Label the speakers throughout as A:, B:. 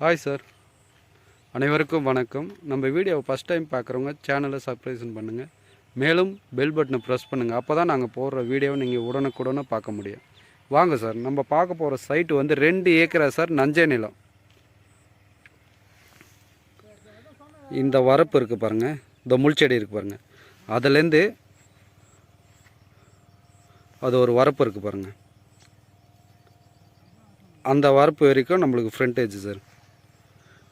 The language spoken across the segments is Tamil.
A: ஹாய் சார் அனைவருக்கும் வணக்கம். நம்ம வீடியோவை ஃபஸ்ட் டைம் பார்க்குறவங்க சேனலை சப்ஸ்கிரைப் பண்ணுங்கள் மேலும் பெல் பட்டனை ப்ரெஸ் பண்ணுங்கள் அப்போ தான் நாங்கள் போடுற வீடியோவை நீங்கள் உடனுக்குடனே பார்க்க முடியும். வாங்க சார் நம்ம பார்க்க போகிற சைட்டு வந்து ரெண்டு ஏக்கரா சார் நஞ்சை நிலம். இந்த வரப்பு இருக்குது பாருங்கள் இந்த முள்செடி இருக்குது பாருங்கள் அதுலேருந்து அது ஒரு வரப்பு இருக்குது பாருங்கள் அந்த வரப்பு வரைக்கும் நம்மளுக்கு ஃப்ரண்டேஜ் சார்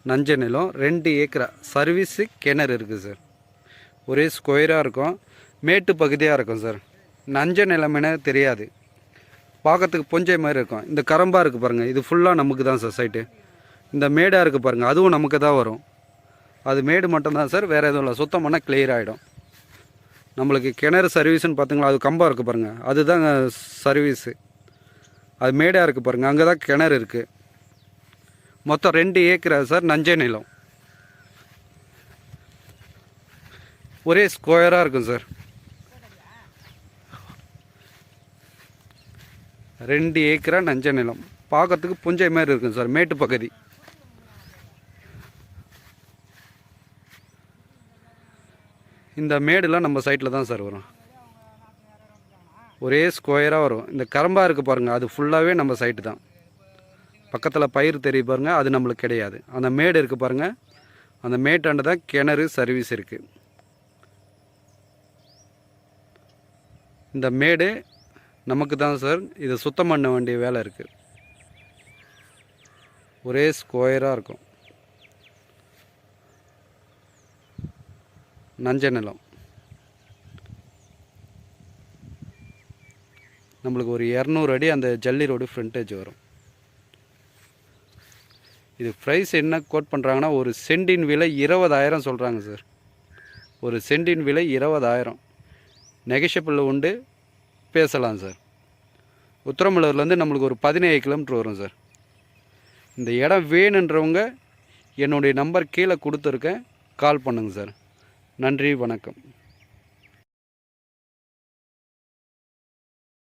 A: நஞ்ச நிலம் ரெண்டு ஏக்கரா. சர்வீஸு கிணறு இருக்குது சார் ஒரே ஸ்கொயராக இருக்கும். மேட்டு பகுதியாக இருக்கும் சார் நஞ்ச நிலமென தெரியாது. பார்க்கறதுக்கு பொஞ்சை மாதிரி இருக்கும். இந்த கரம்பாக இருக்குது பாருங்கள் இது ஃபுல்லாக நமக்கு தான் சார் சைட்டு இந்த மேடாக இருக்குது பாருங்கள் அதுவும் நமக்கு தான் வரும். அது மேடு மட்டும்தான் சார் வேறு எதுவும் இல்லை. சுத்தம் பண்ணால் கிளியர் ஆகிடும் நம்மளுக்கு கிணறு சர்வீஸ்னு பார்த்தீங்களா அது கம்பாக இருக்குது பாருங்கள் அதுதான் சர்வீஸு அது மேடாக இருக்குது பாருங்கள் அங்கே தான் கிணறு இருக்குது மொத்தம் ரெண்டு ஏக்கரா சார் நஞ்சை நிலம். ஒரே ஸ்கொயராக இருக்கும் சார். ரெண்டு ஏக்கரா நஞ்சை நிலம். பார்க்கறதுக்கு புஞ்சை மாதிரி இருக்கும் சார் மேட்டு பகுதி. இந்த மேடுலாம் நம்ம சைட்டில் தான் சார் வரும். ஒரே ஸ்கொயராக வரும். இந்த கரம்பா இருக்குது பாருங்கள் அது ஃபுல்லாகவே நம்ம சைட்டு தான். பக்கத்தில் பயிர் தெரிய பாருங்கள் அது நம்மளுக்கு கிடையாது. அந்த மேடு இருக்குது பாருங்கள் அந்த மேட்டாண்ட தான் கிணறு சர்வீஸ் இருக்குது இந்த மேடு நமக்கு தான் சார் இதை சுத்தம் பண்ண வேண்டிய வேலை இருக்குது ஒரே ஸ்கொயராக இருக்கும். நஞ்ச நிலம். நம்மளுக்கு ஒரு இரநூறு அடி அந்த ஜல்லி ரோடு ஃப்ரண்டேஜ் வரும். இது ப்ரைஸ் என்ன கோட் பண்ணுறாங்கன்னா ஒரு சென்டின் விலை இருபதாயிரம் சொல்கிறாங்க சார் ஒரு சென்டின் விலை இருபதாயிரம். நெகஷபிள் உண்டு. பேசலாம் சார் உத்தரமலூர்லேருந்து நம்மளுக்கு ஒரு பதினேழு கிலோமீட்டர் வரும் சார் இந்த இடம் வேணுன்றவங்க என்னுடைய நம்பர் கீழே கொடுத்துருக்கேன். கால் பண்ணுங்கள் சார் நன்றி வணக்கம்.